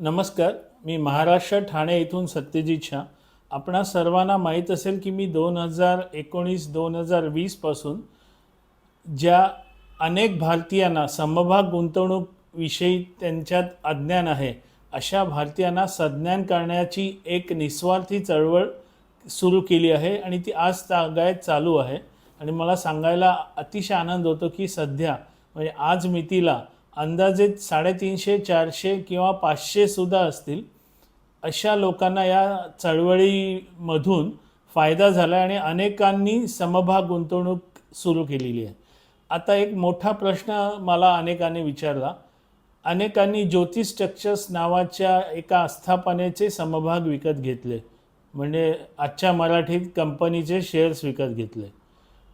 नमस्कार मी महाराष्ट्र ठाणे इथून सत्यजित शाह. आपणा सर्वांना माहीत असेल की मी दोन हजार एकोणीस दोन हजार वीसपासून ज्या अनेक भारतीयांना समभाग गुंतवणूकविषयी त्यांच्यात अज्ञान आहे अशा भारतीयांना सज्ञान करण्याची एक निस्वार्थी चळवळ सुरू केली आहे आणि ती आज तागायत चालू आहे. आणि मला सांगायला अतिशय आनंद होतो की सध्या म्हणजे आज मितीला अंदाजे साडेतीनशे चारशे किंवा पाचशेसुद्धा असतील. अशा लोकांना या चळवळीमधून फायदा झाला आणि अनेकांनी समभाग गुंतवणूक सुरू केलेली आहे. आता एक मोठा प्रश्न मला अनेकांनी विचारला. अनेकांनी ज्योतिष स्ट्रक्चर्स नावाच्या एका आस्थापनेचे समभाग विकत घेतले. म्हणजे आजच्या मराठीत कंपनीचे शेअर्स विकत घेतले.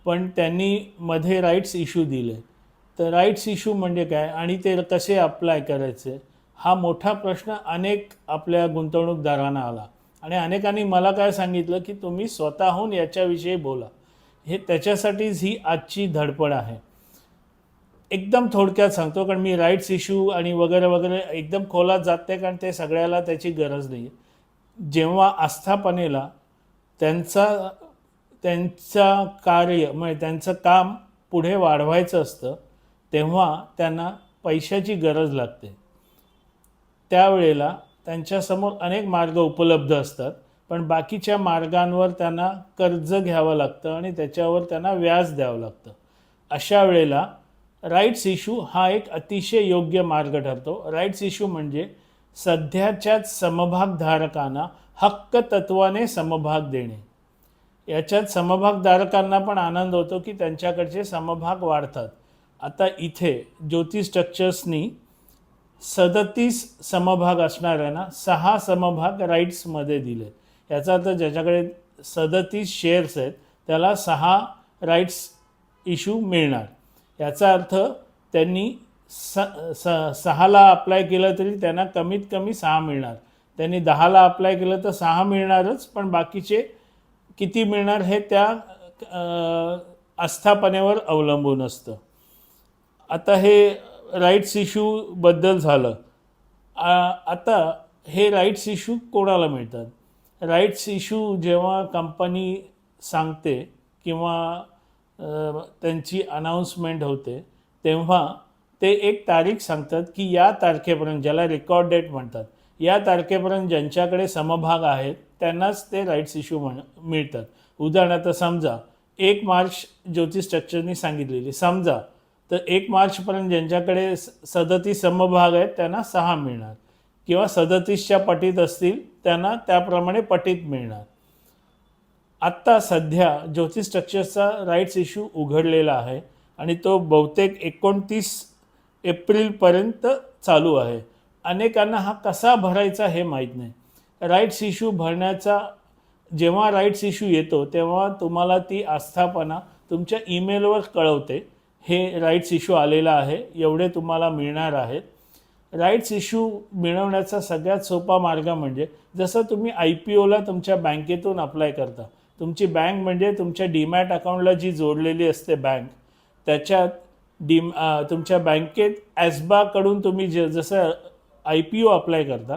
पण त्यांनी मध्ये राईट्स इश्यू दिले. तर राईट्स इश्यू म्हणजे काय आणि ते कसे अप्लाय करायचे हा मोठा प्रश्न अनेक आपल्या गुंतवणूकदारांना आला. आणि अनेकांनी मला काय सांगितलं की तुम्ही स्वतःहून याच्याविषयी बोला. हे त्याच्यासाठीच ही आजची धडपड आहे. एकदम थोडक्यात सांगतो कारण मी राईट्स इश्यू आणि वगैरे वगैरे एकदम खोलात जात नाही कारण ते सगळ्याला त्याची गरज नाही. जेव्हा आस्थापनेला त्यांचा त्यांचा कार्य म्हणजे त्यांचं काम पुढे वाढवायचं असतं तेव्हा त्यांना पैशाची गरज लागते. त्यावेळेला त्यांच्यासमोर अनेक मार्ग उपलब्ध असतात पण बाकीच्या मार्गांवर त्यांना कर्ज घ्यावं लागतं आणि त्याच्यावर त्यांना व्याज द्यावं लागतं. अशा वेळेला राईट्स इश्यू हा एक अतिशय योग्य मार्ग ठरतो. राईट्स इश्यू म्हणजे सध्याच्याच समभागधारकांना हक्क तत्वाने समभाग देणे. याच्यात समभागधारकांना पण आनंद होतो की त्यांच्याकडचे समभाग वाढतात. आता इथे ज्योती स्ट्रक्चर्सनी सदतीस समभाग असणाऱ्यांना सहा समभाग राईट्समध्ये दिले याचा अर्थ ज्याच्याकडे सदतीस शेअर्स आहेत त्याला सहा राईट्स इश्यू मिळणार. याचा अर्थ त्यांनी स स सहाला अप्लाय केलं तरी त्यांना कमीत कमी सहा मिळणार. त्यांनी दहाला अप्लाय केलं तर सहा मिळणारच पण बाकीचे किती मिळणार हे त्या आस्थापनेवर अवलंबून असतं. आता हे राईट्स इश्यूबद्दल झालं. आता हे राईट्स इश्यू कोणाला मिळतात? राईट्स इश्यू जेव्हा कंपनी सांगते किंवा त्यांची अनाऊन्समेंट होते तेव्हा ते एक तारीख सांगतात की या तारखेपर्यंत ज्याला रेकॉर्ड डेट म्हणतात या तारखेपर्यंत ज्यांच्याकडे समभाग आहेत त्यांनाच ते राईट्स इश्यू म्हण मिळतात. उदाहरणार्थ समजा एक मार्च ज्योतिष स्ट्रक्चरनी सांगितलेली समजा तर एक मार्चपर्यंत ज्यांच्याकडे सदतीस समभाग आहेत त्यांना सहा मिळणार. किंवा सदतीसच्या पटीत असतील त्यांना त्याप्रमाणे पटीत मिळणार. आत्ता सध्या ज्योतिष स्ट्रक्चर्सचा राईट्स इश्यू उघडलेला आहे आणि तो बहुतेक एकोणतीस एप्रिलपर्यंत चालू आहे. अनेकांना हा कसा भरायचा हे माहीत नाही. राईट्स इश्यू भरण्याचा जेव्हा राईट्स इश्यू येतो तेव्हा तुम्हाला ती आस्थापना तुमच्या ईमेलवर कळवते. हे राईट्स इश्यू आलेला आहे एवढे तुम्हाला मिळणार आहेत. राईट्स इश्यू मिळवण्याचा सगळ्यात सोपा मार्ग म्हणजे जसं तुम्ही आय पी ओला तुमच्या बँकेतून अप्लाय करता तुमची बँक म्हणजे तुमच्या डीमॅट अकाउंटला जी जोडलेली असते बँक त्याच्यात डीम तुमच्या बँकेत ॲस्बाकडून तुम्ही जे जसं आय पी ओ अप्लाय करता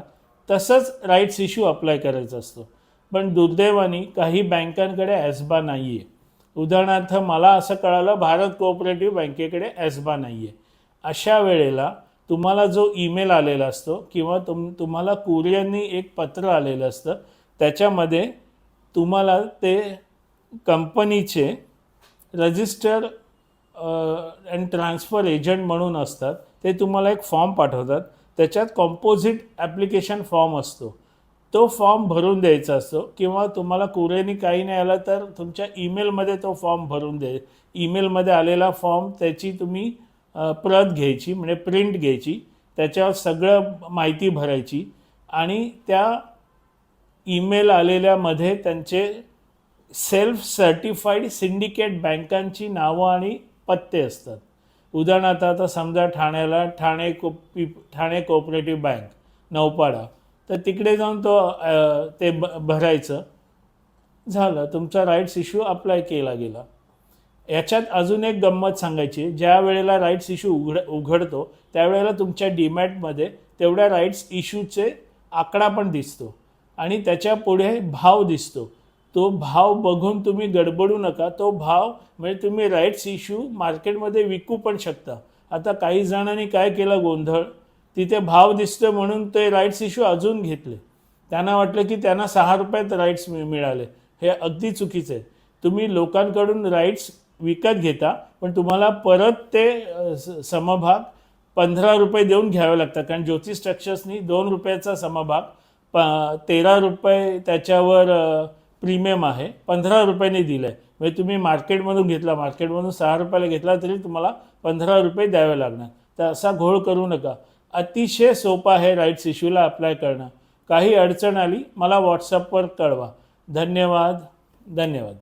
तसंच राईट्स इश्यू अप्लाय करायचा असतो. पण दुर्दैवाने काही बँकांकडे ॲस्बा नाही आहे उदाहरणार्थ मला असं कळालं भारत कोऑपरेटिव्ह बँकेकडे एसबा नाही आहे अशा वेळेला तुम्हाला जो ईमेल आलेला असतो किंवा तुम तुम्हाला कुरियरनी एक पत्र आलेलं असतं त्याच्यामध्ये तुम्हाला ते कंपनीचे रजिस्टर अँड ट्रान्सफर एजंट म्हणून असतात ते तुम्हाला एक फॉर्म पाठवतात. त्याच्यात कॉम्पोजिट ॲप्लिकेशन फॉर्म असतो. तो फॉर्म भरून द्यायचा असतो किंवा तुम्हाला कुरेनी काही नाही आलं तर तुमच्या ईमेलमध्ये तो फॉर्म भरून दे ईमेलमध्ये आलेला फॉर्म त्याची तुम्ही प्रत घ्यायची म्हणजे प्रिंट घ्यायची त्याच्यावर सगळं माहिती भरायची आणि त्या ईमेल आलेल्यामध्ये त्यांचे सेल्फ सर्टिफाईड सिंडिकेट बँकांची नावं आणि पत्ते असतात. उदाहरणार्थ आता समजा ठाण्याला Thane co-op Thane cooperative bank Naupada. तर तिकडे जाऊन तो ते ब भरायचं. झालं. तुमचा राईट्स इश्यू अप्लाय केला गेला. याच्यात अजून एक गंमत सांगायची. ज्या वेळेला राईट्स इश्यू उघड उघडतो त्यावेळेला तुमच्या डीमॅटमध्ये तेवढ्या राईट्स इश्यूचे आकडा पण दिसतो. आणि त्याच्या पुढे भाव दिसतो. तो भाव बघून तुम्ही गडबडू नका. तो भाव म्हणजे तुम्ही राईट्स इश्यू मार्केटमध्ये विकू पण शकता. आता काही जणांनी काय केलं गोंधळ? तिथे भाव दिसतोय म्हणून ते राईट्स इश्यू अजून घेतले. त्यांना वाटलं की त्यांना सहा रुपयात राईट्स मि मिळाले. हे अगदी चुकीचं आहे. तुम्ही लोकांकडून राईट्स विकत घेता पण तुम्हाला परत ते समभाग पंधरा रुपये देऊन घ्यावे लागतात. कारण ज्योती स्ट्रक्चर्सनी दोन रुपयाचा समभाग प तेरा रुपये त्याच्यावर प्रीमियम आहे. पंधरा रुपयाने दिलं आहे म्हणजे तुम्ही मार्केटमधून घेतला मार्केटमधून सहा रुपयाला घेतला तरी तुम्हाला पंधरा रुपये द्यावे लागणार. तर असा घोळ करू नका. अतिशय सोपं आहे राईट्स इश्यूला अप्लाय करणं. काही अडचण आली मला व्हॉट्सअपवर कळवा. धन्यवाद. धन्यवाद.